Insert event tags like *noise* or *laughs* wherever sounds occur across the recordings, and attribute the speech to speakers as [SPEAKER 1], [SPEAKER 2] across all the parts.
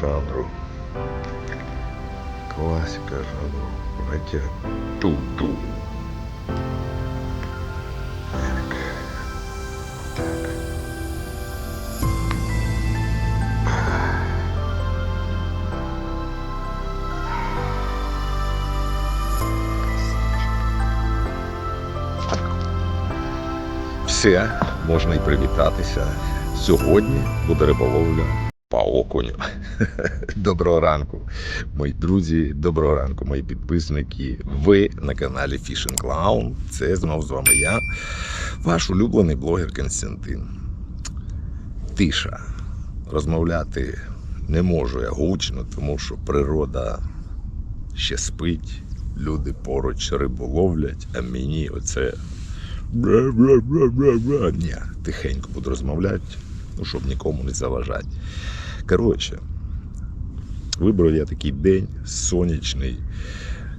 [SPEAKER 1] Жанру. Класика жанру. Хотя ту-ту. Так. Так. Все, можна і привітатися. Сьогодні буде риболовля по окуню. *laughs* Доброго ранку, мої друзі, доброго ранку, мої підписники. Ви на каналі Fishing Clown. Це знов з вами я, ваш улюблений блогер Константин. Тиша. Розмовляти не можу я гучно, тому що природа ще спить, люди поруч рибу ловлять, а мені оце Ні, тихенько буду розмовляти, ну, щоб нікому не заважати. Коротше, вибрав я такий день сонячний,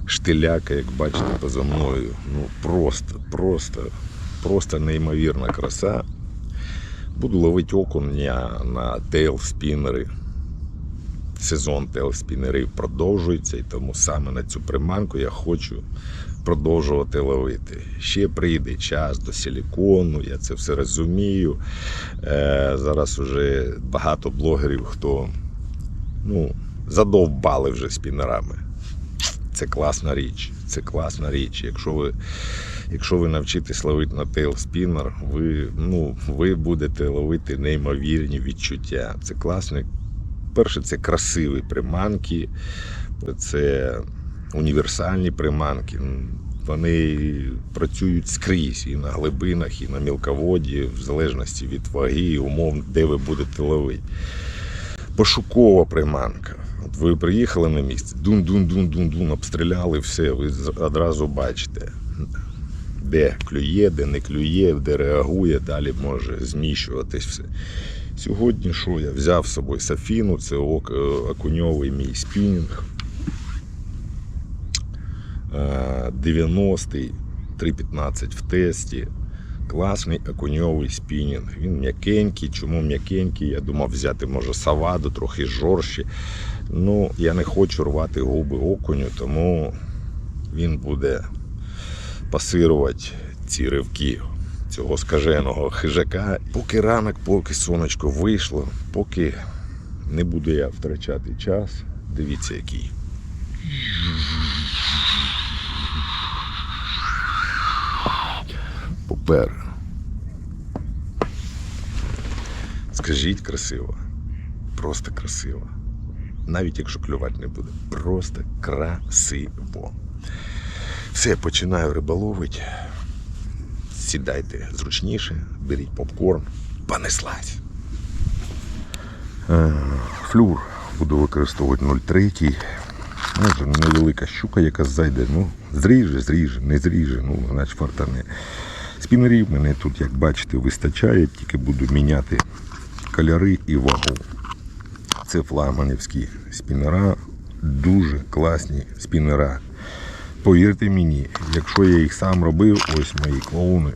[SPEAKER 1] штиляка, як бачите, поза мною. Ну просто, просто, просто неймовірна краса. Буду ловити окуня на тейл-спінери. Сезон тейл-спінерів продовжується, і тому саме на цю приманку я хочу продовжувати ловити. Ще прийде час до силікону, я це все розумію. Е, зараз вже багато блогерів, хто ну, задовбали вже спінерами. Це класна річ. Це класна річ. Якщо ви, якщо ви навчитесь ловити на тейл спінер, ви, ну, ви будете ловити неймовірні відчуття. Це класне. Перше, це красиві приманки, це універсальні приманки. Вони працюють скрізь і на глибинах, і на мілководі, в залежності від ваги і умов, де ви будете ловити. Пошукова приманка. От ви приїхали на місце, дун-дун-дун-дун-дун, обстріляли все, ви одразу бачите, де клює, де не клює, де реагує, далі може зміщуватись все. Сьогодні що я взяв з собою Сафіну, це е, окуньовий мій спінінг. Е, 90-й, 3,15 в тесті. Класний окуньовий спінінг. Він м'якенький. Чому м'якенький? Я думав взяти, може, саваду, трохи жорстче. Ну, я не хочу рвати губи окуню, тому він буде пасирувати ці ривки цього скаженого хижака. Поки ранок, поки сонечко вийшло, поки не буду я втрачати час. Дивіться, який. Попер. Скажіть красиво. Просто красиво. Навіть якщо клювати не буде. Просто красиво. Все, починаю риболовити. Сідайте зручніше, беріть попкорн, понеслась. Е, Флюр буду використовувати 0,3. Може, невелика щука, яка зайде. Ну, зріже, зріже, не зріже, ну, значить фартане. Спінерів мене тут, як бачите, вистачає, тільки буду міняти кольори і вагу. Це флагманівські спінера, дуже класні спінера. Повірте мені, якщо я їх сам робив, ось мої клоуни.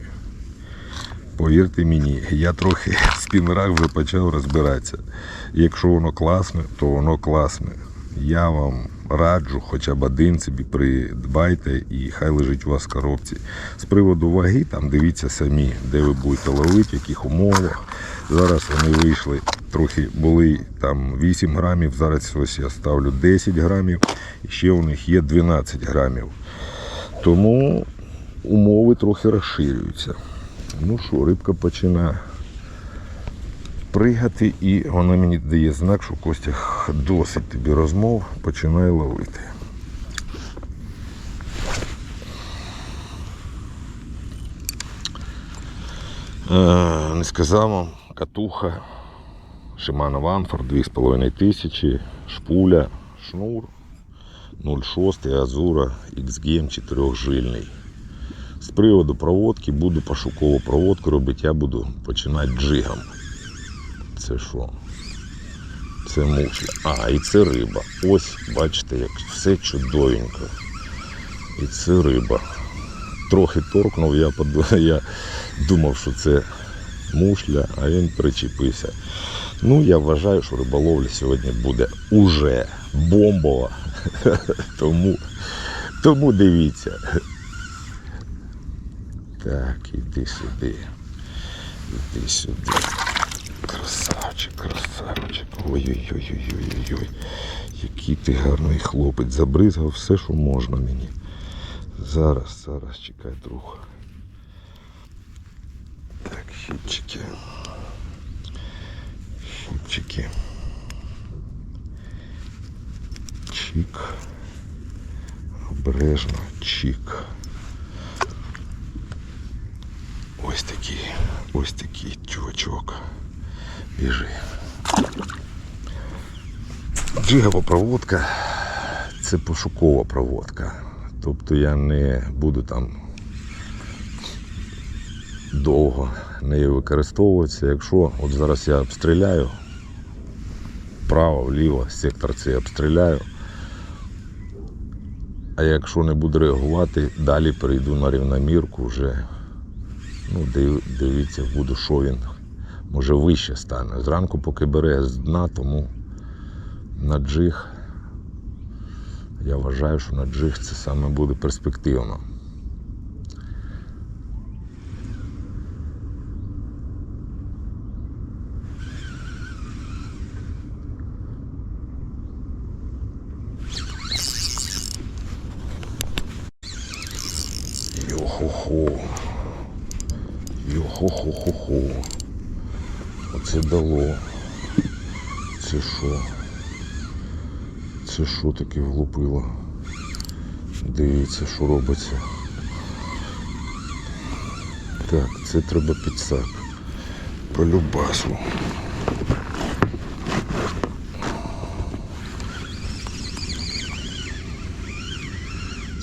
[SPEAKER 1] Повірте мені, я трохи *laughs* в спінерах вже почав розбиратися. Якщо воно класне, то воно класне. Я вам раджу, хоча б один собі придбайте і хай лежить у вас в коробці. З приводу ваги, там дивіться самі, де ви будете ловити, в яких умовах. Зараз вони вийшли, трохи були там 8 грамів, зараз ось я ставлю 10 грамів, і ще у них є 12 грамів. Тому умови трохи розширюються. Ну що, рибка починає пригати, і вона мені дає знак, що Костя досить тобі розмов, починає ловити. Е, не сказав вам, катуха, Shimano Ванфор 2,5 тисячі, шпуля, шнур 0,6 Азура XGM 4-жильний. З приводу проводки буду пошукову проводку робити, я буду починати джигом. Це що? Це мушля. А, і це риба. Ось, бачите, як все чудовенько. І це риба. Трохи торкнув, я, *laughs* я думав, що це мушля, а він причепився. Ну, я вважаю, що риболовля сьогодні буде уже бомбова. *laughs* Тому, тому дивіться. Так, іди сюди. Іди сюди. Красавчик. Ой-ой-ой-ой-ой-ой. Який ти гарний хлопець. Забризгав все, що можна мені. Зараз, зараз, чекай, друг. Так, хіпчики. Хіпчики. Чик. Обережно, чик. Ось такий, ось такий чувачок. Біжи. Джигова проводка це пошукова проводка. Тобто я не буду там довго нею використовуватися. Якщо от зараз я обстріляю вправо, вліво, сектор цей обстріляю. А якщо не буду реагувати, далі перейду на рівномірку вже. Ну, див- дивіться, буду, що він може вище стане. Зранку, поки бере з дна, тому на джиг. Я вважаю, що на джиг це саме буде перспективно. Йо-хо-хо. Йо-хо-хо-хо-хо. Оце дало. Це що? Це що таке влупило? Дивіться, що робиться. Так, це треба підсак. По любасу.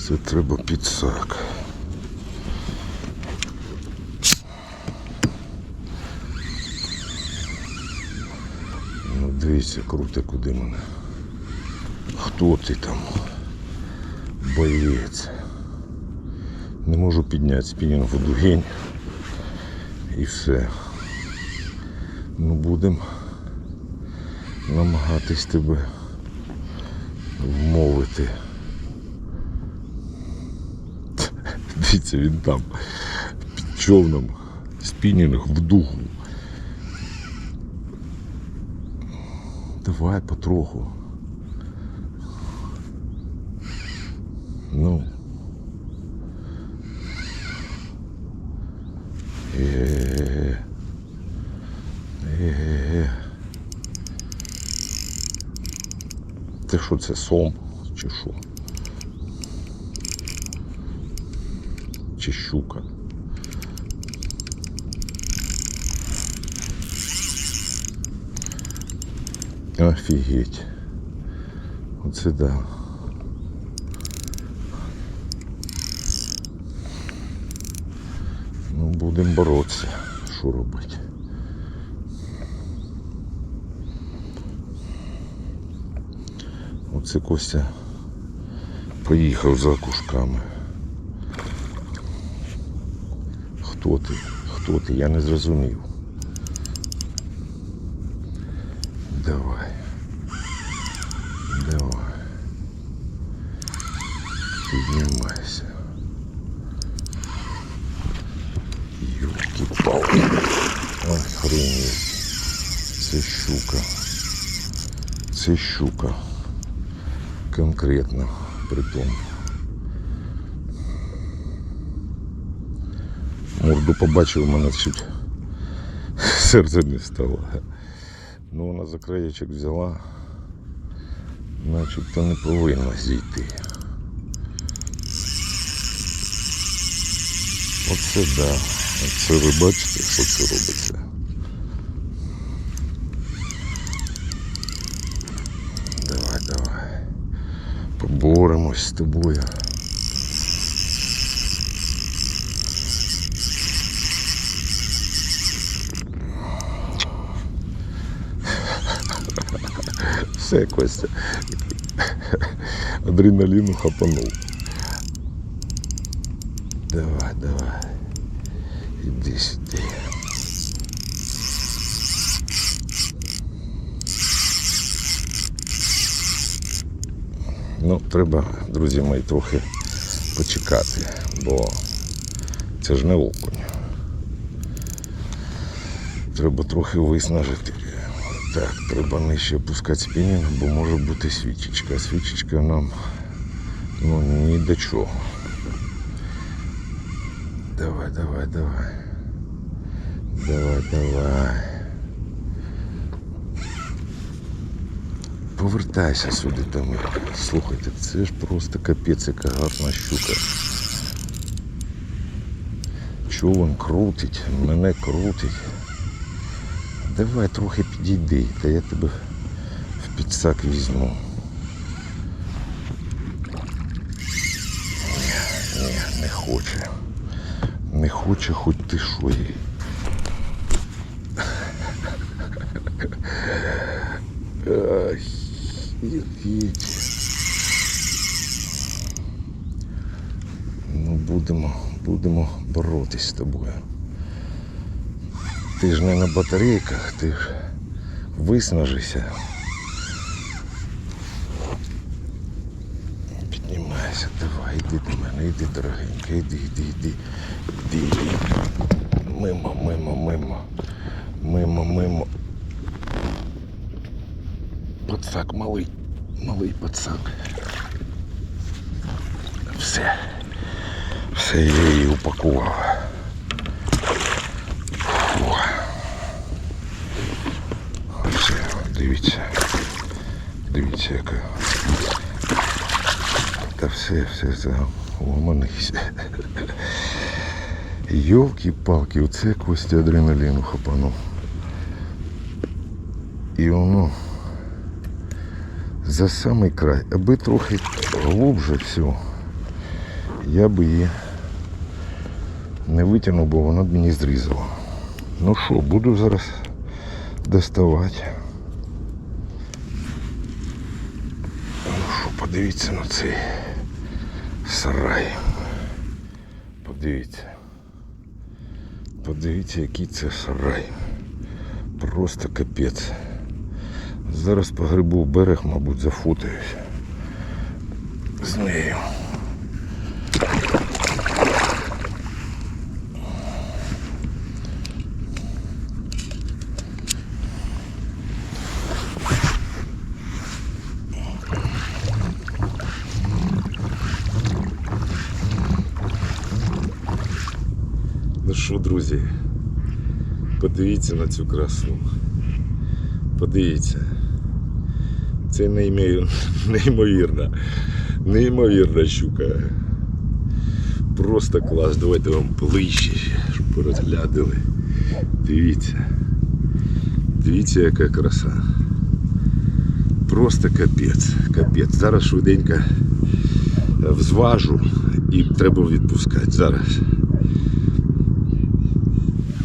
[SPEAKER 1] Це треба підсак. Ну, круте куди мене. Хто ти там? Боєць. Не можу підняти спінінг в дугінь. І все. Ну будемо намагатись тебе вмовити. Дивіться, він там під човном спінінг в духу. Давай потроху. Ну. Е. Е. Ти що це сом? Чи що? Чи щука? Офігеть. Оце да. Ну, будемо боротися. Що робити? Оце Костя поїхав за кушками. Хто ти? Хто ти? Я не зрозумів. Давай. Давай. Піднімайся. Юлки-палки. Охренеть. Це щука. Це щука. Конкретно. Притом. Морду побачив, у мене чуть *laughs* серце не стало. Ну, вона за краєчок взяла, начебто не повинна зійти. Оце да. Оце ви бачите, що це робиться. Давай, давай. Поборемось з тобою. Все, Костя. Адреналіну хапанув. Давай, давай. Іди сюди. Ну, треба, друзі мої, трохи почекати, бо це ж не окунь. Треба трохи виснажити. Так, треба нижче опускати спінінг, бо може бути свічечка. Свічечка нам ну, ні до чого. Давай, давай, давай. Давай, давай. Повертайся сюди, там. Слухайте, це ж просто капець, яка гарна щука. Човен крутить, мене крутить. Давай трохи підійди, та я тебе в підсак візьму. Ні, не хоче. Не хоче, хоч ти що їй. Ай, Ну, будемо, будемо боротись з тобою. Ти ж не на батарейках, ти ж виснажися. Піднімайся, давай, іди до мене, іди, дорогенька, іди, іди, іди, іди, іди. Мимо, мимо, мимо. Мимо, мимо. Пацак малий, малий пацак. Все. Все, я її упакував. Фу. Все, дивіться. Дивіться, яка. Та все, все, все, угомонися. Йолки-палки, оце Костя адреналіну хапанув. І воно за самий край, аби трохи глубже все, я би її не витягнув, бо вона б мені зрізала. Ну що, буду зараз доставати. Ну що, подивіться на цей сарай. Подивіться. Подивіться, який це сарай. Просто капець. Зараз погребу в берег, мабуть, зафотаюсь з нею. Ну що, друзі, подивіться на цю красу. Подивіться. Це неймовірна, неймовірна, щука. Просто клас. Давайте вам ближче, щоб розглядали. Дивіться. Дивіться, яка краса. Просто капець. Капець. Зараз швиденько взважу і треба відпускати. Зараз.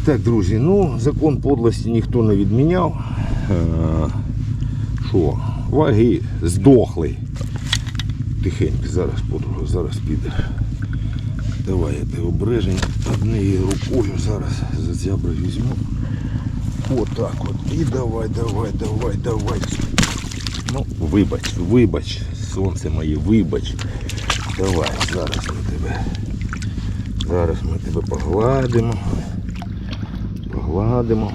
[SPEAKER 1] Так, друзі, ну закон подлості ніхто не відміняв. Е, Що, ваги здохли. Тихенько, зараз подруга, зараз піде. Давай я тебе обережень однією рукою зараз за зябри візьму. Отак от. І давай, давай, давай, давай. Ну, вибач, вибач, сонце моє, вибач. Давай, зараз ми тебе. Зараз ми тебе погладимо. Погладимо.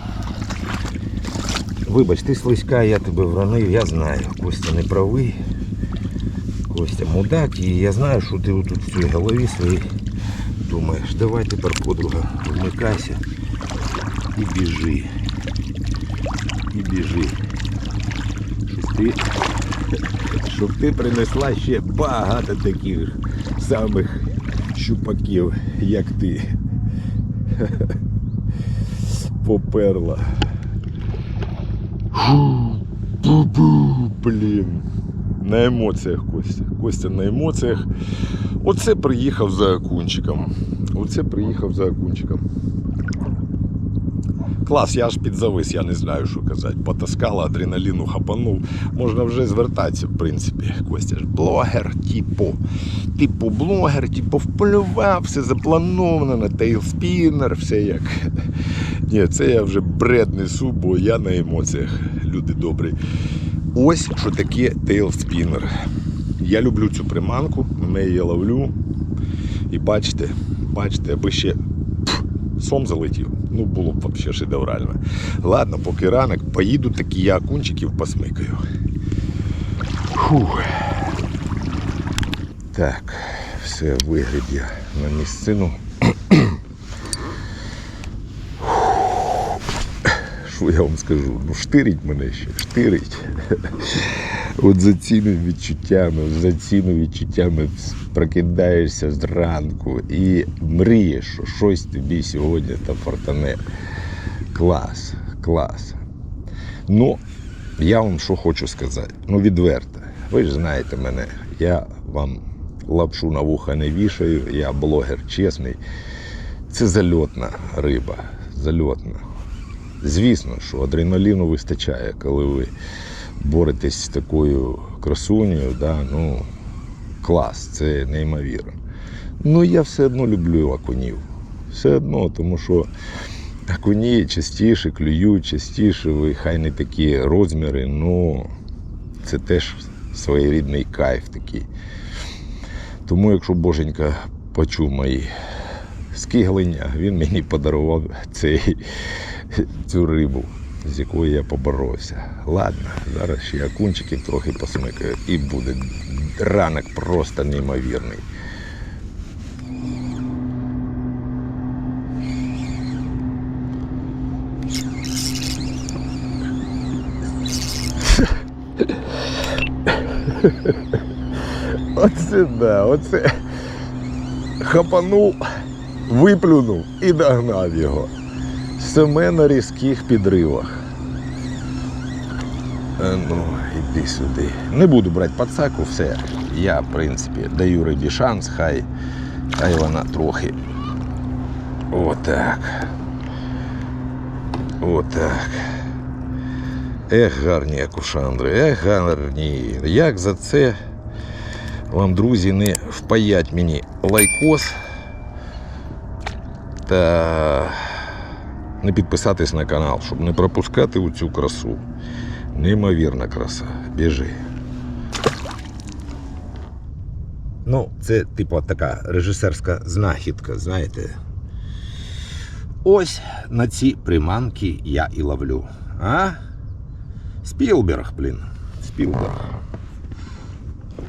[SPEAKER 1] Вибач, ти слизька, я тебе вронив, я знаю. Костя не правий. Костя мудак, і я знаю, що ти тут в цій голові своїй думаєш. Давай тепер, подруга, вмикайся і біжи. І біжи. Щоб ти, щоб ти принесла ще багато таких самих щупаків, як ти. *laughs* Поперла. Блін. На емоціях Костя. Костя на емоціях. Оце приїхав за окунчиком. Оце приїхав за окунчиком. Клас, я аж підзавис, я не знаю, що казати. Потаскала, адреналіну хапанув. Можна вже звертатися, в принципі. Костя ж блогер, типу. Типу блогер, типу вполював, все заплановано на тейлспінер, все як. Ні, це я вже бред несу, бо я на емоціях. Люди добрі. Ось що таке тейлспінер. Я люблю цю приманку, на неї ловлю. І бачите, бачите, аби ще пф, сом залетів. Ну, було б взагалі шедеврально. Ладно, поки ранок, поїду такі я окунчиків посмикаю. Фух. Так, все, вигляд я на місцину. Що я вам скажу? Ну, штирить мене ще, штирить. От за цими відчуттями, за цими відчуттями прокидаєшся зранку і мрієш, що щось тобі сьогодні та фортане. Клас, клас. Ну, я вам що хочу сказати. Ну, відверто. Ви ж знаєте мене, я вам лапшу на вуха не вішаю, я блогер чесний. Це зальотна риба. Зальотна. Звісно, що адреналіну вистачає, коли ви боретесь з такою красунею, да, ну, клас, це неймовірно. Ну, я все одно люблю окунів. Все одно, тому що окуні частіше клюють, частіше, ви хай не такі розміри, ну це теж своєрідний кайф такий. Тому, якщо Боженька почув мої скиглення, він мені подарував цей, цю рибу, з якою я поборовся. Ладно, зараз ще окунчиків трохи посмикаю і буде ранок просто неймовірний. Оце да, оце хапанув, виплюнув і догнав його. Саме на різких підривах. Е, Ну, іди сюди. Не буду брати пацаку, все. Я, в принципі, даю рибі шанс, хай, хай вона трохи. Отак. Отак. Ех, гарні акушандри, ех, гарні. Як за це вам, друзі, не впаять мені лайкос та не підписатись на канал, щоб не пропускати цю красу. Неймовірна краса. Біжи. Ну, це типу така режисерська знахідка, знаєте. Ось на ці приманки я і ловлю. А? Спілберг, блін. Спілберг.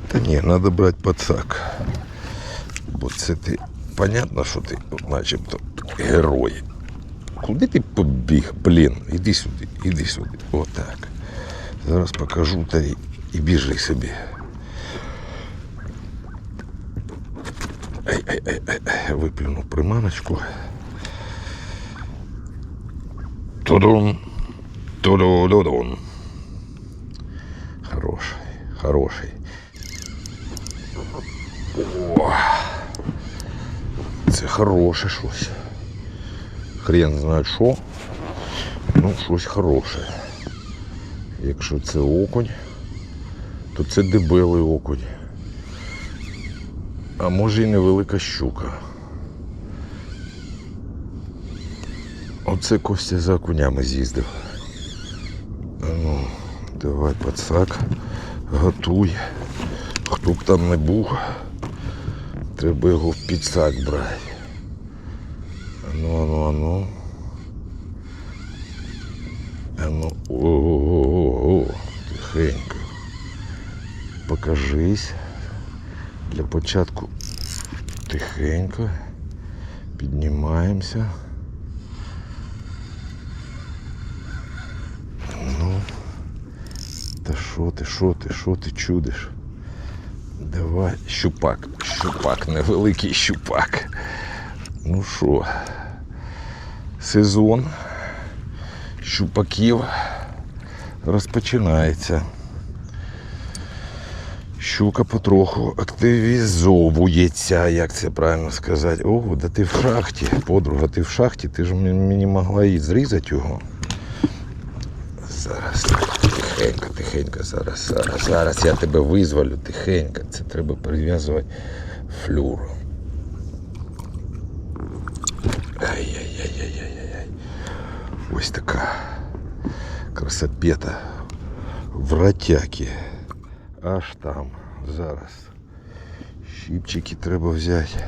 [SPEAKER 1] Та ні, треба брати пацак. Бо це ти. Понятно, що ти начебто герой. Куди ти побіг, блін? Іди сюди, іди сюди. Отак. Зараз покажу та й, і біжи собі. Ай, ай, ай, ай. Виплюнув приманочку. Тудун. Тудудудун. Хороший, хороший. О, це хороше щось. Хрен знає що. Ну, щось хороше. Якщо це окунь, то це дебелий окунь. А може і невелика щука. Оце Костя за окунями з'їздив. Ну, давай пацак, готуй. Хто б там не був, треба його в підсак брати. Ану, ану, ану. Ану, о-о-о-о, тихенько. Покажись. Для початку тихенько. Піднімаємося. Ну, та що ти, що ти, що ти чудиш? Давай, щупак, щупак, невеликий щупак. Ну що, сезон щупаків розпочинається. Щука потроху активізовується, як це правильно сказати. О, да ти в шахті, подруга, ти в шахті, ти ж мені могла і зрізати його. Зараз тихенько, тихенько, зараз, зараз, зараз я тебе визволю, тихенько. Це треба прив'язувати флюром. Ай-яй-яй-яй-яй-яй. Ось така красопета в ратяки. Аж там, зараз. Щіпчики треба взяти.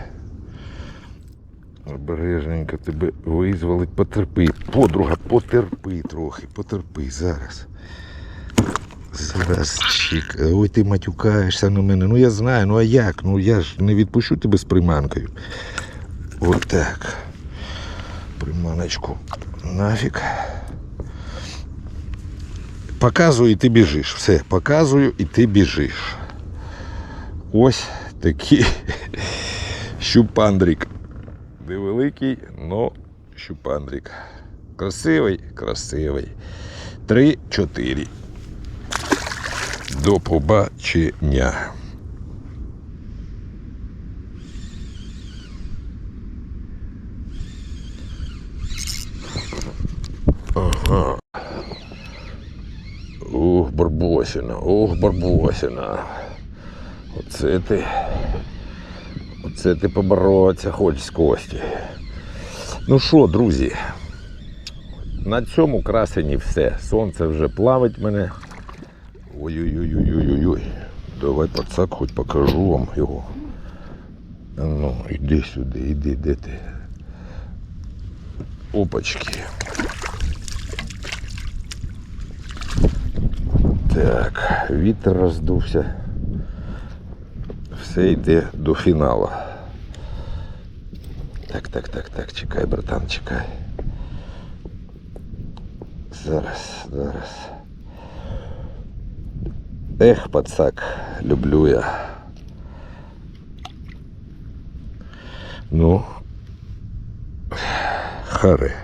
[SPEAKER 1] Обережненько тебе визволить, потерпи. Подруга, потерпи трохи, потерпи зараз. Зараз чик. Ой, ти матюкаєшся на мене. Ну я знаю, ну а як? Ну я ж не відпущу тебе з приманкою. Отак. Приманочку нафіг. Показую і ти біжиш. Все, показую і ти біжиш. Ось такий щупандрик. Невеликий, но щупандрик. Красивий, красивий. Три-чотири. До побачення. Ага. Ух, Барбосіна, ох, Барбосіна. Оце ти. Оце ти поборотися хочеш з Кості. Ну що, друзі, на цьому красені все. Сонце вже плавить мене. Ой-ой-ой-ой-ой-ой. Давай пацак, хоч покажу вам його. Ну, іди сюди, іди, де ти? Опачки. Так, вітер роздувся. Все йде до фіналу. Так, так, так, так, чекай, братан, чекай. Зараз, зараз. Ех, пацак, люблю я. Ну, харе.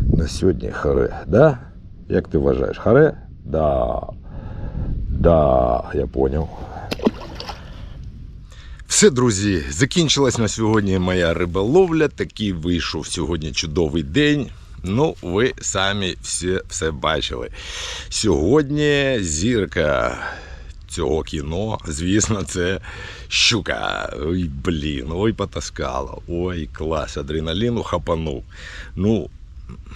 [SPEAKER 1] На сьогодні харе, да? Як ти вважаєш, харе? Да. Да, я понял. Все, друзі, закінчилась на сьогодні моя риболовля. Такий вийшов сьогодні чудовий день. Ну, ви самі все, все бачили. Сьогодні зірка цього кіно, звісно, це щука. Ой, блін, ой, потаскало. Ой, клас, адреналіну хапанув. Ну,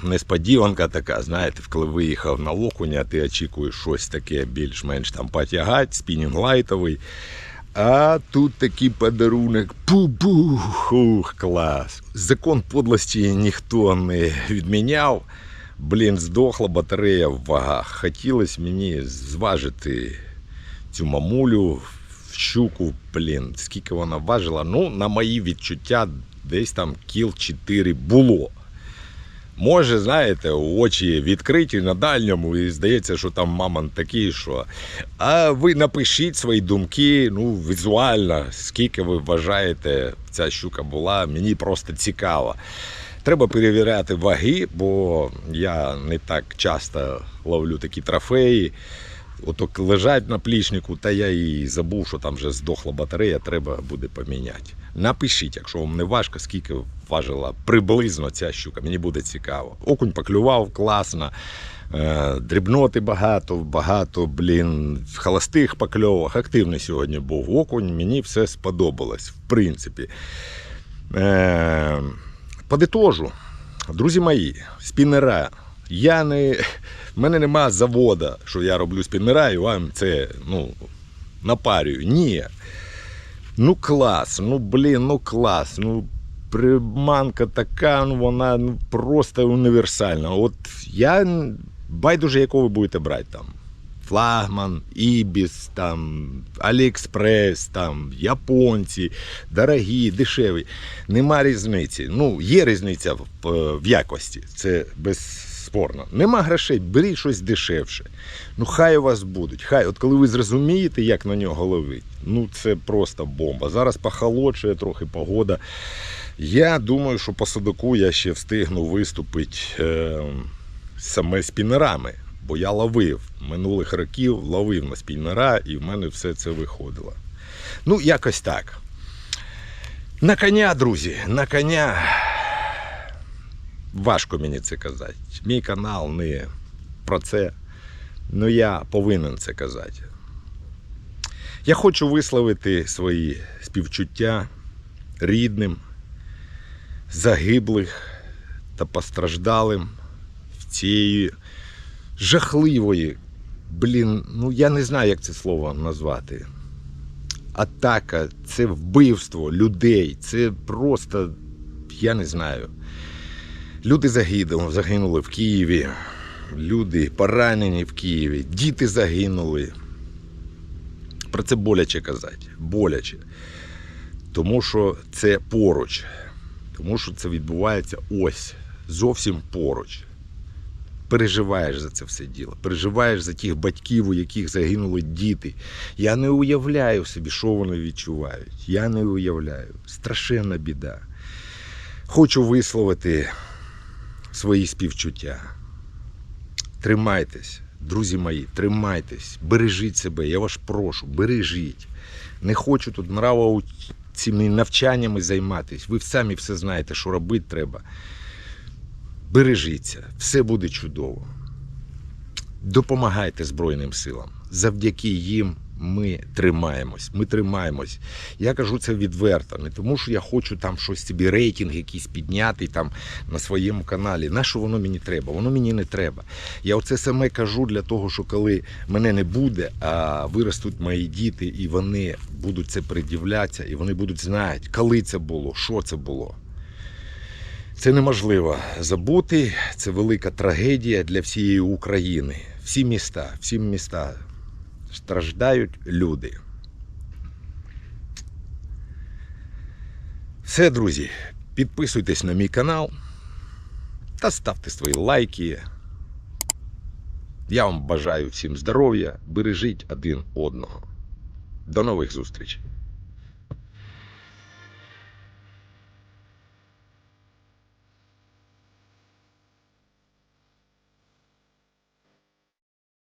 [SPEAKER 1] несподіванка така, знаєте, коли виїхав на окуня, ти очікуєш щось таке більш-менш там потягати, спінінг лайтовий. А тут такий подарунок. Пу-пу, ух, клас. Закон подлості ніхто не відміняв. Блін, здохла батарея в вагах. Хотілося мені зважити цю мамулю в щуку, блін, скільки вона важила. Ну, на мої відчуття, десь там кіл 4 було. Може, знаєте, очі відкриті на дальньому, і здається, що там мамонт такий, що. А ви напишіть свої думки, ну, візуально, скільки ви вважаєте, ця щука була, мені просто цікаво. Треба перевіряти ваги, бо я не так часто ловлю такі трофеї. Ото лежать на плічнику, та я і забув, що там вже здохла батарея, треба буде поміняти. Напишіть, якщо вам не важко, скільки важила приблизно ця щука. Мені буде цікаво. Окунь поклював, класно. Е, Дрібноти багато, багато, блін, холостих покльовок. Активний сьогодні був окунь. Мені все сподобалось, в принципі. Е, Подитожу, друзі мої, спіннера. Я не. В мене нема завода, що я роблю спіннера вам це ну, напарюю. Ні. Ну клас, ну блін, ну клас. Ну приманка така, ну вона ну, просто універсальна. От я байдуже, якого ви будете брати там. Флагман, Ібіс, там, Аліекспрес, там, японці, дорогі, дешеві. Нема різниці. Ну, є різниця в, в якості, це безспорно. Нема грошей, беріть щось дешевше. Ну, хай у вас будуть. Хай, от коли ви зрозумієте, як на нього ловити, ну це просто бомба. Зараз похолодшує трохи погода. Я думаю, що по садоку я ще встигну виступити е, саме спінерами. Бо я ловив минулих років, ловив на спіннера, і в мене все це виходило. Ну, якось так. На коня, друзі, на коня. Важко мені це казати. Мій канал не про це. Ну я повинен це казати. Я хочу висловити свої співчуття рідним, загиблих та постраждалим в цієї жахливої, блін, ну я не знаю, як це слово назвати. атака, це вбивство людей. Це просто, я не знаю. Люди загинули, в Києві, люди поранені в Києві, діти загинули. Про це боляче казати. Боляче. Тому що це поруч. Тому що це відбувається ось, зовсім поруч. Переживаєш за це все діло. Переживаєш за тих батьків, у яких загинули діти. Я не уявляю собі, що вони відчувають. Я не уявляю. Страшенна біда. Хочу висловити свої співчуття. Тримайтесь, друзі мої, тримайтесь, бережіть себе, я вас прошу, бережіть. Не хочу тут нраво цими навчаннями займатися. Ви самі все знаєте, що робити треба. Бережіться, все буде чудово. Допомагайте Збройним силам. Завдяки їм ми тримаємось. Ми тримаємось. Я кажу це відверто, не тому, що я хочу там щось собі рейтинг якийсь підняти там на своєму каналі. На що воно мені треба? Воно мені не треба. Я оце саме кажу для того, що коли мене не буде, а виростуть мої діти, і вони будуть це придивлятися, і вони будуть знати, коли це було, що це було. Це неможливо забути. Це велика трагедія для всієї України. Всі міста, всі міста страждають люди. Все, друзі, підписуйтесь на мій канал та ставте свої лайки. Я вам бажаю всім здоров'я, бережіть один одного. До нових зустрічей!